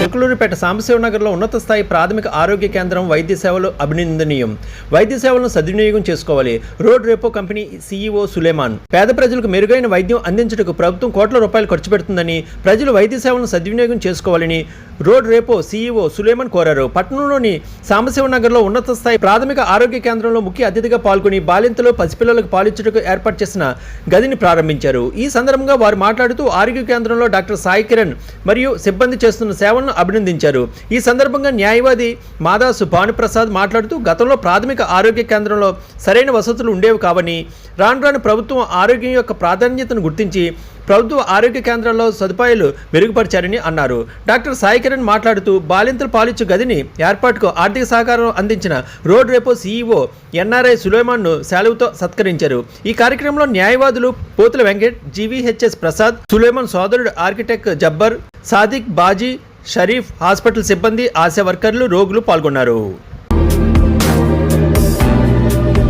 తిరుకులూరుపేట సాంబశివనగర్లో ఉన్నత స్థాయి ప్రాథమిక ఆరోగ్య కేంద్రం వైద్య సేవలు అభినందనీయం. వైద్య సేవలను సద్వినియోగం చేసుకోవాలి. రోడ్ రేపో కంపెనీ సీఈఓ సులేమాన్. పేద ప్రజలకు మెరుగైన వైద్యం అందించడానికి ప్రభుత్వం కోట్ల రూపాయలు ఖర్చు పెడుతుందని ప్రజలు వైద్య సేవలను సద్వినియోగం చేసుకోవాలని రోడ్ రేపో సీఈఓ సులేమాన్ కోరారు. పట్టణంలోని సాంబశివనగర్లో ఉన్నత స్థాయి ప్రాథమిక ఆరోగ్య కేంద్రంలో ముఖ్య అతిథిగా పాల్గొని బాలింతలు పసిపిల్లలకు పాలించడానికి ఏర్పాటు చేసిన గదిని ప్రారంభించారు. ఈ సందర్భంగా వారు మాట్లాడుతూ ఆరోగ్య కేంద్రంలో డాక్టర్ సాయి కిరణ్ మరియు సిబ్బంది చేస్తున్న సేవలను అభినందించారు. ఈ సందర్భంగా న్యాయవాది మాదాసు భానుప్రసాద్ మాట్లాడుతూ గతంలో ప్రాథమిక ఆరోగ్య కేంద్రంలో సరైన వసతులు ఉండేవి కావని రాను రాను ప్రభుత్వం ఆరోగ్యం యొక్క ప్రాధాన్యతను గుర్తించి ప్రభుత్వ ఆరోగ్య కేంద్రాల్లో సదుపాయాలు మెరుగుపరిచారని అన్నారు. డాక్టర్ సాయి కిరణ్ మాట్లాడుతూ బాలింతలు పాలిచ్చు గదిని ఏర్పాటుకు ఆర్థిక సహకారం అందించిన రోడ్ రేపో సీఈఓ ఎన్ఆర్ఐ సులేమాన్ను సెలవుతో సత్కరించారు. ఈ కార్యక్రమంలో న్యాయవాదులు పోతుల వెంకట్ జీవీహెచ్ఎస్ ప్రసాద్ సులేమాన్ సోదరుడు ఆర్కిటెక్ట్ జబ్బర్ సాదిక్ బాజీ షరీఫ్ హాస్పిటల్ సిబ్బంది ఆశా వర్కర్లు రోగులు పాల్గొన్నారు.